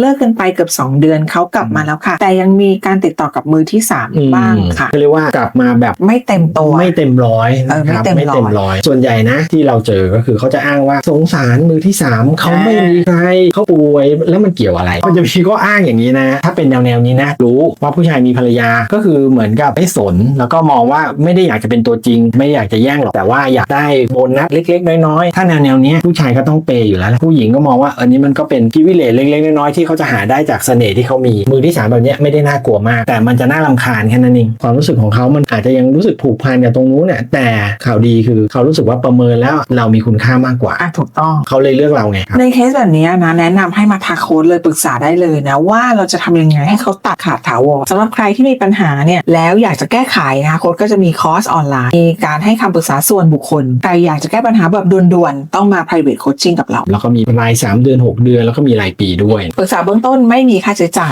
เลิกกันไปเกือบ 2 เดือนเขากลับมาแล้วค่ะ แต่ยังมีการติดต่อกับมือที่อืม3บ้างค่ะก็เรียกว่ากลับมาแบบไม่เต็มตัวไม่เต็มร้อยเออไม่นะครับเต็มร้อยไม่เต็มร้อยส่วนใหญ่นะที่เราเจอก็คือเขาจะอ้างว่าสงสารมือที่สามเขาอ่าไม่มีใครเขาป่วยแล้วมันเกี่ยวอะไรมันจะมีข้ออ้างอย่างนี้นะ ถ้าเป็นแนวแนวๆนี้นะ รู้ว่าผู้ชายมีภรรยาก็คือเหมือนกับไม่สน แล้วก็มองว่าไม่ได้อยากจะเป็นตัวจริง ไม่ได้อยากจะแย่งหรอกแต่ว่าอยากได้โบนัสเล็ก ๆ น้อยๆถ้าแนวแนวๆนี้ผู้ชายก็ต้องเปย์อยู่แล้วแหละผู้หญิงก็มองว่าเออนี้มันก็เป็นพิวิเลตเล็กๆน้อยๆที่เขาจะหาได้จากเสน่ห์ที่เขามี มือที่สามแบบเนี้ยไม่ได้น่ากลัวมาก แต่มันจะน่ารำคาญแค่นั้นเองความรู้สึกของเขามันอาจจะยังรู้สึกผูกพันกับตรงนู้นเนี่ยแต่ข่าวดีคือเขารู้สึกว่าประเมินแล้วเรามีคุณค่ามากกว่าอะถูกต้องเขาเลยเลือกเราไงครับในเคสแบบนี้นะแนะนำให้มาทักโค้ดเลยปรึกษาได้เลยนะว่าเราจะทำยังไงให้เขาตัดขาดถาวรสำหรับใครที่มีปัญหาเนี่ยแล้วอยากจะแก้ไขนะคะโค้ดก็จะมีคอร์สออนไลน์มีการให้คำปรึกษาส่วนบุคคลใครอยากจะแก้ปัญหาแบบด่วนๆต้องมา private coaching กับเรา แล้วก็มีราย 3 เดือน 6 เดือนแล้วก็มีรายปีด้วยปรึกษาเบื้องต้นไม่มีค่าใช้จ่าย